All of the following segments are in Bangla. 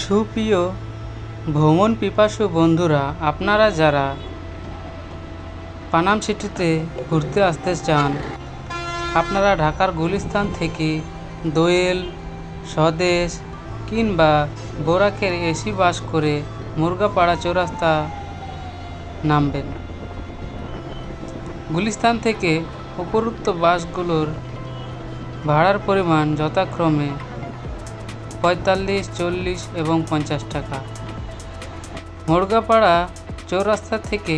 সুপ্রিয় ভ্রমণ পিপাসু বন্ধুরা, আপনারা যারা পানাম সিটিতে ঘুরতে আসতে চান, আপনারা ঢাকার গুলিস্তান থেকে দোয়েল, স্বদেশ কিংবা বোরাকের এসি বাস করে মুরগাপাড়া চৌরাস্তা নামবেন। গুলিস্তান থেকে উপরোক্ত বাসগুলোর ভাড়ার পরিমাণ যথাক্রমে পঁয়তাল্লিশ, চল্লিশ এবং পঞ্চাশ টাকা। মুরগাপাড়া চৌরাস্তা থেকে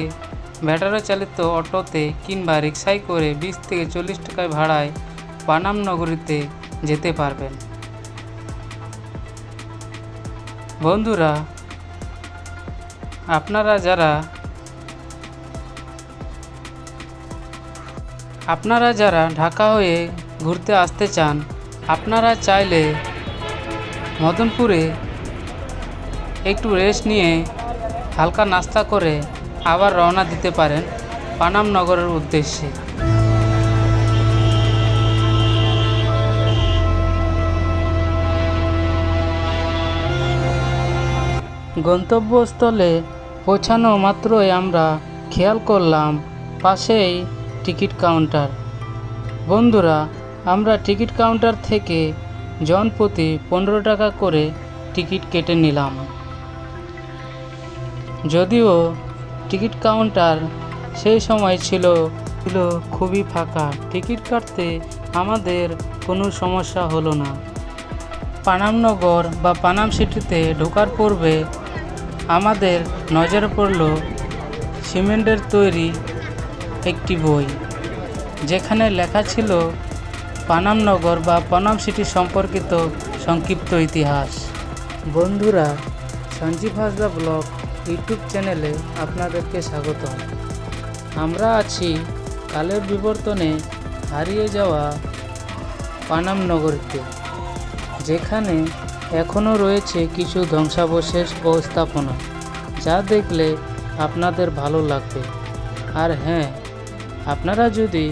ব্যাটারি চালিত অটোতে কিংবা রিক্সায় করে বিশ থেকে চল্লিশ টাকায় ভাড়ায় পানাম নগরীতে যেতে পারবেন। বন্ধুরা, আপনারা যারা আপনারা যারা ঢাকা হয়ে ঘুরতে আসতে চান, আপনারা চাইলে মদনপুরে একটু রেস্ট নিয়ে হালকা নাস্তা করে আবার রওনা দিতে পারেন পানাম নগরের উদ্দেশ্যে। গন্তব্যস্থলে পৌঁছানো মাত্রই আমরা খেয়াল করলাম পাশেই টিকিট কাউন্টার। বন্ধুরা, আমরা টিকিট কাউন্টার থেকে জনপ্রতি পনেরো টাকা করে টিকিট কেটে নিলাম। যদিও টিকিট কাউন্টার সেই সময় ছিল ছিল খুবই ফাঁকা। টিকিট কাটতে আমাদের কোনো সমস্যা হলো না। পানামনগর বা পানাম সিটিতে ঢোকার পূর্বে আমাদের নজরে পড়ল সিমেন্টের তৈরি একটি বই, যেখানে লেখা ছিল পানামনগর বা পানাম সিটি সম্পর্কিত সংক্ষিপ্ত ইতিহাস। বন্ধুরা, সঞ্জীব হাসদা ব্লগ ইউটিউব চ্যানেলে আপনাদেরকে স্বাগত আমরা আছি কালের বিবর্তনে হারিয়ে যাওয়া পানাম নগরীতে, যেখানে এখনও রয়েছে কিছু ধ্বংসাবশেষ ও স্থাপনা, যা দেখলে আপনাদের ভালো লাগবে। আর হ্যাঁ আপনারা যদি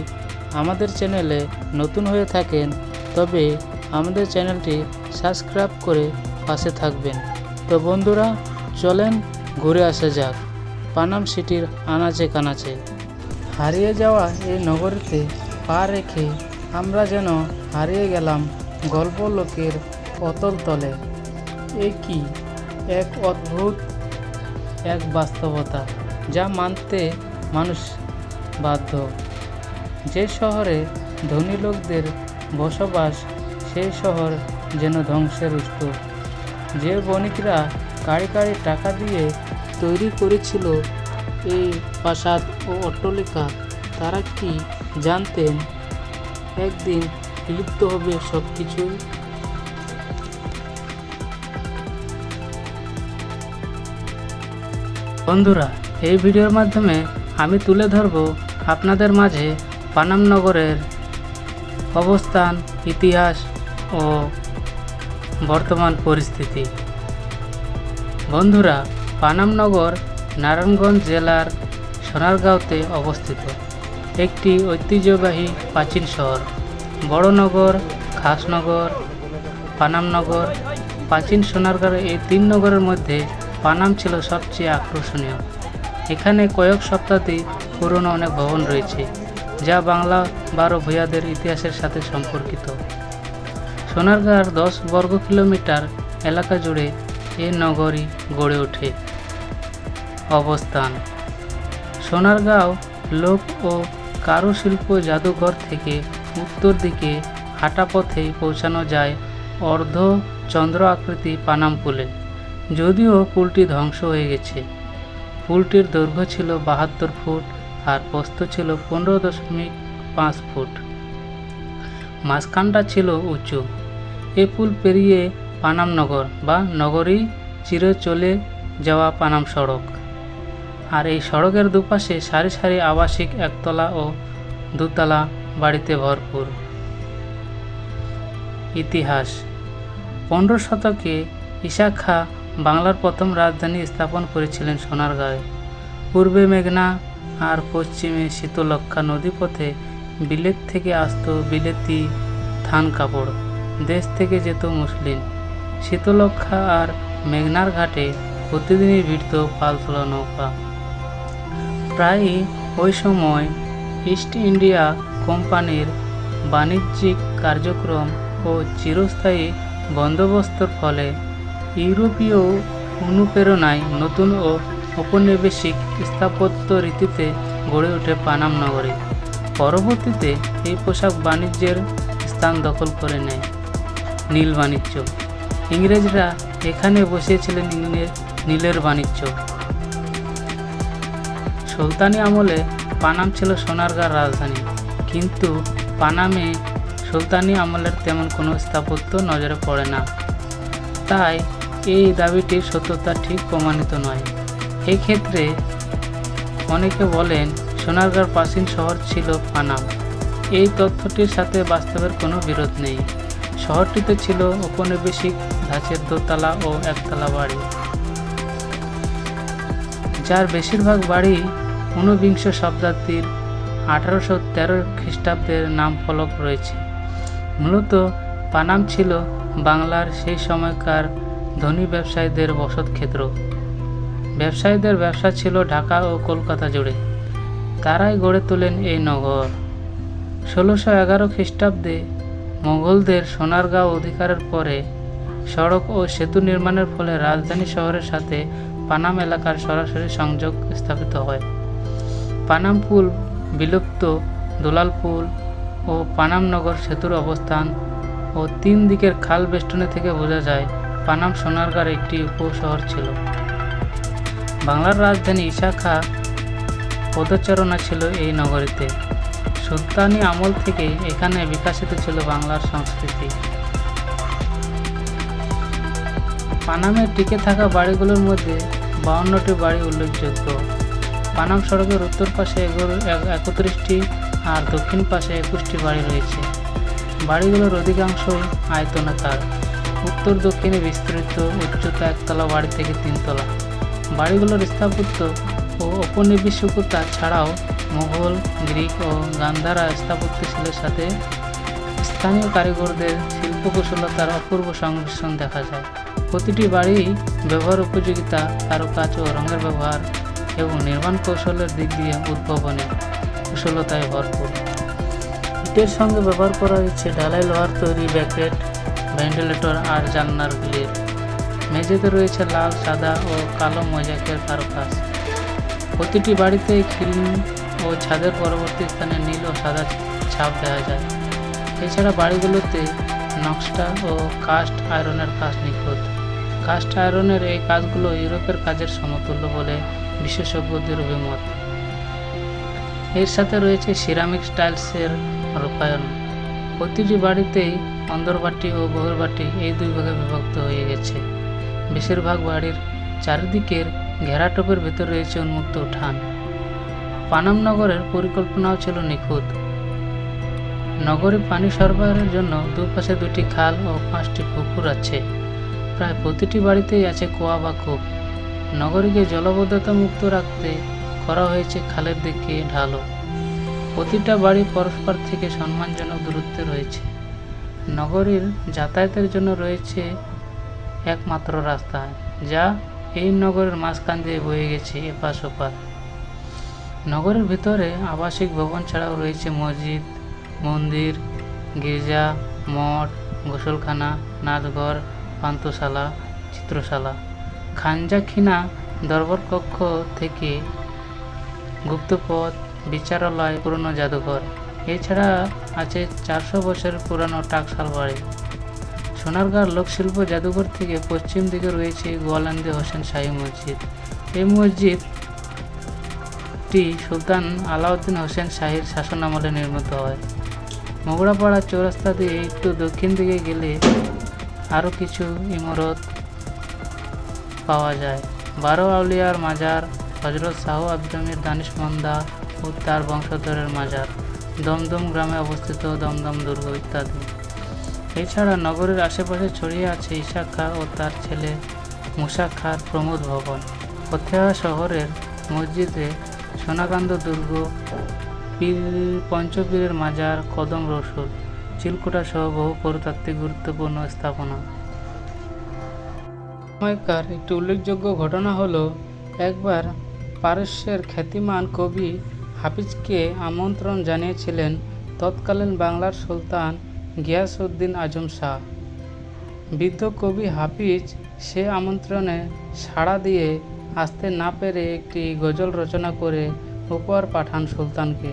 আমাদের চ্যানেলে নতুন হয়ে থাকেন, তবে আমাদের চ্যানেলটি সাবস্ক্রাইব করে পাশে থাকবেন। তো বন্ধুরা, চলেন ঘুরে আসা যাক, পানাম সিটির আনাচে কানাচে। হারিয়ে যাওয়া এই নগরীতে পা রেখে আমরা যেন হারিয়ে গেলাম গল্প লোকের অতল তলে। এ কি এক অদ্ভুত, এক বাস্তবতা যা মানতে মানুষ বাধ্য? যে শহরে ধনী লোকদের বসবাস, সেই শহর যেন ধ্বংসের স্তূপ যে বণিকরা কাড়ি কাড়ি টাকা দিয়ে তৈরি করেছিল এই প্রাসাদ ও অট্টলিকা, তারা কি জানতেন একদিন বিলুপ্ত হবে সব কিছুই বন্ধুরা, এই ভিডিওর মাধ্যমে আমি তুলে ধরব আপনাদের মাঝে পানাম নগরের অবস্থান, ইতিহাস ও বর্তমান পরিস্থিতি। বন্ধুরা, পানামনগর নারায়ণগঞ্জ জেলার সোনারগাঁওতে অবস্থিত একটি ঐতিহ্যবাহী প্রাচীন শহর। বড়নগর, খাসনগর, পানামনগর, প্রাচীন সোনারগাঁও এই তিন নগরের মধ্যে পানাম ছিল সবচেয়ে আকর্ষণীয়। এখানে কয়েক শতাব্দী পুরনো অনেক ভবন রয়েছে। যা বাংলা বারো ভূয়াদের ইতিহাসের সাথে সম্পর্কিত। সোনারগাঁর দশ বর্গ কিলোমিটার এলাকা জুড়ে এ নগরী গড়ে ওঠে। অবস্থান, সোনারগাঁও লোক ও কারুশিল্প জাদুঘর থেকে উত্তর দিকে হাঁটা পথেই পৌঁছানো যায় অর্ধ চন্দ্র আকৃতি পানাম পুলে। যদিও পুলটি ধ্বংস হয়ে গেছে। পুলটির দৈর্ঘ্য ছিল বাহাত্তর ফুট আর প্রস্থ ছিল পনেরো দশমিক পাঁচ ফুট। মাঝখানটা ছিল উঁচু। এ পুল পেরিয়ে পানাম নগর বা নগরী চিরে চলে যাওয়া পানাম সড়ক। আর এই সড়কের দুপাশে সারি সারি আবাসিক একতলা ও দুতলা বাড়িতে ভরপুর। ইতিহাস। পনেরো শতকে ঈশা খা বাংলার প্রথম রাজধানী স্থাপন করেছিলেন সোনারগাঁয়ে। পূর্বে মেঘনা আর পশ্চিমে শীতলক্ষা নদীপথে বিলেত থেকে আসতো বিলেতি থান কাপড়। দেশ থেকে যেত মুসলিম। শীতলক্ষা আর মেঘনার ঘাটে প্রতিদিনই ভিড়ত পালতোলা নৌকা। প্রায়ই ওই সময় ইস্ট ইন্ডিয়া কোম্পানির বাণিজ্যিক কার্যক্রম ও চিরস্থায়ী বন্দোবস্তর ফলে ইউরোপীয় অনুপ্রেরণায় নতুন ও ঔপনিবেশিক স্থাপত্য রীতিতে গড়ে ওঠে পানাম নগরী। পরবর্তীতে এই পোশাক বাণিজ্যের স্থান দখল করে নেয়। নীল বাণিজ্য। ইংরেজরা এখানে বসিয়েছিলেন নীলের বাণিজ্য। সুলতানি আমলে পানাম ছিল সোনারগাঁর রাজধানী। কিন্তু পানামে সুলতানি আমলের তেমন কোনো স্থাপত্য নজরে পড়ে না। তাই এই দাবিটির সত্যতা ঠিক প্রমাণিত নয়। এই ক্ষেত্রে অনেকে বলেন সোনারগাঁর প্রাচীন শহর ছিল পানাম। এই তথ্যটির সাথে বাস্তবের কোনো বিরোধ নেই। শহরটিতে ছিল ঔপনিবেশিক ধাঁচের দোতলা ও একতলা বাড়ি। যার বেশিরভাগ বাড়ি ঊনবিংশ শতাব্দীর আঠারোশো তেরো খ্রিস্টাব্দের নাম ফলক রয়েছে। মূলত পানাম ছিল বাংলার সেই সময়কার ধনী ব্যবসায়ীদের বসত ক্ষেত্র ব্যবসায়ীদের ব্যবসা ছিল ঢাকা ও কলকাতা জুড়ে। তারাই গড়ে তোলেন এই নগর। ষোলোশো এগারো খ্রিস্টাব্দে মোগলদের সোনারগাঁও অধিকারের পরে সড়ক ও সেতু নির্মাণের ফলে রাজধানী শহরের সাথে পানাম এলাকার সরাসরি সংযোগ স্থাপিত হয়। পানাম পুল, বিলুপ্ত দোলাল পুল ও পানাম নগর সেতুর অবস্থান ও তিন দিকের খাল বেষ্টনী থেকে বোঝা যায়, পানাম সোনারগাঁর একটি উপশহর ছিল। বাংলার রাজধানী ইশাখা পদচারণা ছিল এই নগরীতে। সুলতানি আমল থেকে এখানে বিকশিত ছিল বাংলার সংস্কৃতি। পানামে টিকে থাকা বাড়িগুলোর মধ্যে বাউন্নটি বাড়ি উল্লেখযোগ্য। পানাম সড়কের উত্তর পাশে একত্রিশটি আর দক্ষিণ পাশে একুশটি বাড়ি রয়েছে। বাড়িগুলোর অধিকাংশই আয়তনাকার উত্তর দক্ষিণে বিস্তৃত উচ্চতা একতলা বাড়ি থেকে তিনতলা। বাড়িগুলোর স্থাপত্য ও ঔপনিবেশিকতা ছাড়াও মুঘল, গ্রিক ও গান্ধারা স্থাপত্যশীলের সাথে স্থানীয় কারিগরদের শিল্পকুশলতার অপূর্ব সংমিশ্রণ দেখা যায়। প্রতিটি বাড়ি ব্যবহার উপযোগিতা কারুকাজ ও রঙের ব্যবহার এবং নির্মাণ কৌশলের দিক দিয়ে উদ্ভাবনী কুশলতায় ভরপুর। ইটের সঙ্গে ব্যবহার করা হয়েছে ঢালাই লোহার তৈরি ব্যাকেট, ভেন্টিলেটর আর জানলার গ্রিল। মেঝেতে রয়েছে লাল, সাদা ও কালো মজাকের কারুকাজ প্রতিটি বাড়িতে খিল ও ছাদের পরবর্তী স্থানে নীল ও সাদা ছাপ দেখা যায়। এছাড়া বাড়িগুলোতে নকশা ও কাস্ট আয়রনের কাজ নিখুঁত। কাস্ট আয়রনের এই কাজগুলো ইউরোপের কাজের সমতুল্য বলে বিশেষজ্ঞদের অভিমত। এর সাথে রয়েছে সিরামিক স্টাইলসের রূপায়ণ। প্রতিটি বাড়িতেই অন্দরবাটি ও বহির্বাটি এই দুই ভাগে বিভক্ত হয়ে গেছে। বেশিরভাগ বাড়ির চারিদিকের ঘেরাটোপের ভেতর রয়েছে উন্মুক্ত উঠান। পানাম নগরের পরিকল্পনাও ছিল নিখুঁত। নগরে পানি সরবরাহের জন্য দুপাশে দুটি খাল ও পাঁচটি পুকুর আছে। প্রায় প্রতিটি বাড়িতেই আছে কুয়া বা কূপ। নগরীকে জলবদ্ধতা মুক্ত রাখতে করা হয়েছে খালের দিকে ঢালো। প্রতিটা বাড়ি পরস্পর থেকে সম্মানজনক দূরত্বে রয়েছে। নগরীর যাতায়াতের জন্য রয়েছে একমাত্র রাস্তা, যা এই নগরের মাঝখান দিয়ে বয়ে গেছে এপাশ ওপার নগরের ভিতরে আবাসিক ভবন ছাড়াও রয়েছে মসজিদ, মন্দির, গির্জা, মঠ, গোসলখানা, নাচঘর পান্তশালা চিত্রশালা। খানজাখিনা দরবার কক্ষ থেকে গুপ্তপথ, বিচারালয়, পুরনো জাদুঘর। এছাড়া আছে চারশো বছরের পুরানো টাকশাল বাড়ি। সোনারগাঁর লোকশিল্প জাদুঘর থেকে পশ্চিম দিকে রয়েছে গোয়ালান্দি হোসেন শাহী মসজিদ। এই মসজিদটি সুলতান আলাউদ্দিন হোসেন শাহীর শাসনামলে নির্মিত হয়। মোগরাপাড়া চৌরাস্তা দিয়ে একটু দক্ষিণ দিকে গেলে আরও কিছু ইমারত পাওয়া যায়। বারো আউলিয়ার মাজার, হজরত শাহ আব্দুমির দানিশমন্দা ও তার বংশধরের মাজার। দমদম গ্রামে অবস্থিত দমদম দুর্গ ইত্যাদি। এছাড়া নগরের আশেপাশে ছড়িয়ে আছে ঈশা খা ও তার ছেলে মুসা খার প্রমোদ ভবন। ফতেহা শহরের মসজিদে সোনাকান্দ দুর্গ, পীর পঞ্চপীরের মাজার, কদম রসুল চিলকোটা সহ বহু পুরাতাত্ত্বিক গুরুত্বপূর্ণ স্থাপনা। সময়কার একটি উল্লেখযোগ্য ঘটনা হলো, একবার পারস্যের খ্যাতিমান কবি হাফিজকে আমন্ত্রণ জানিয়েছিলেন তৎকালীন বাংলার সুলতান গিয়াসউদ্দিন আজম শাহ। বৃদ্ধ কবি হাফিজ সে আমন্ত্রণে সাড়া দিয়ে আসতে না পেরে একটি গজল রচনা করে উপহার পাঠান সুলতানকে।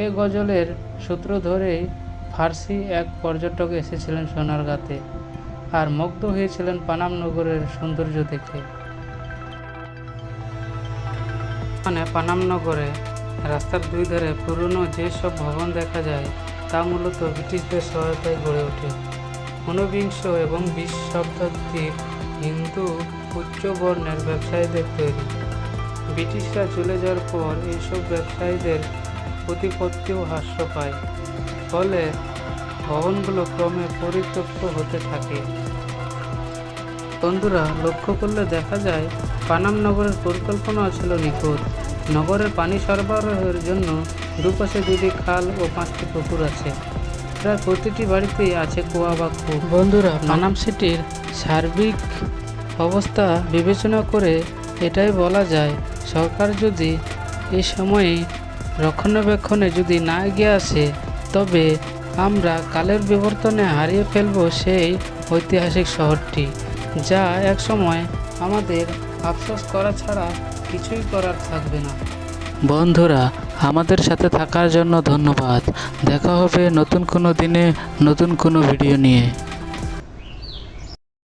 এ গজলের সূত্র ধরেই ফার্সি এক পর্যটক এসেছিলেন সোনারগাঁতে আর মুগ্ধ হয়েছিলেন পানাম নগরের সৌন্দর্য দেখে। মানে পানাম নগরে রাস্তার দুই ধারে পুরনো যেসব ভবন দেখা যায় তা মূলত ব্রিটিশদের সহায়তায় গড়ে ওঠে। ঊনবিংশ এবং বিশ শতাব্দীর হিন্দু উচ্চ বর্ণের ব্যবসায়ীদের তৈরি। ব্রিটিশরা চলে যাওয়ার পর এইসব ব্যবসায়ীদের প্রতিপত্তিও হ্রাস পায়। ফলে ভবনগুলো ক্রমে পরিত্যক্ত হতে থাকে। বন্ধুরা, লক্ষ্য করলে দেখা যায়, পানাম নগরের পরিকল্পনা ছিল নিখুঁত। নগরের পানি সরবরাহের জন্য দুপাশে দুটি খাল ও পাঁচটি পুকুর আছে। প্রায় প্রতিটি বাড়িতেই আছে কুয়া বা কূপ বন্ধুরা পানাম সিটির সার্বিক অবস্থা বিবেচনা করে এটাই বলা যায় সরকার যদি এই সময়ে রক্ষণাবেক্ষণে যদি না এগিয়ে আসে তবে আমরা কালের বিবর্তনে হারিয়ে ফেলব সেই ঐতিহাসিক শহরটি যা এক সময় আমাদের আফসোস করা ছাড়া কিছুই করার থাকবে না। বন্ধুরা আমাদের সাথে থাকার জন্য ধন্যবাদ। দেখা হবে নতুন কোনো দিনে নতুন কোনো ভিডিও নিয়ে।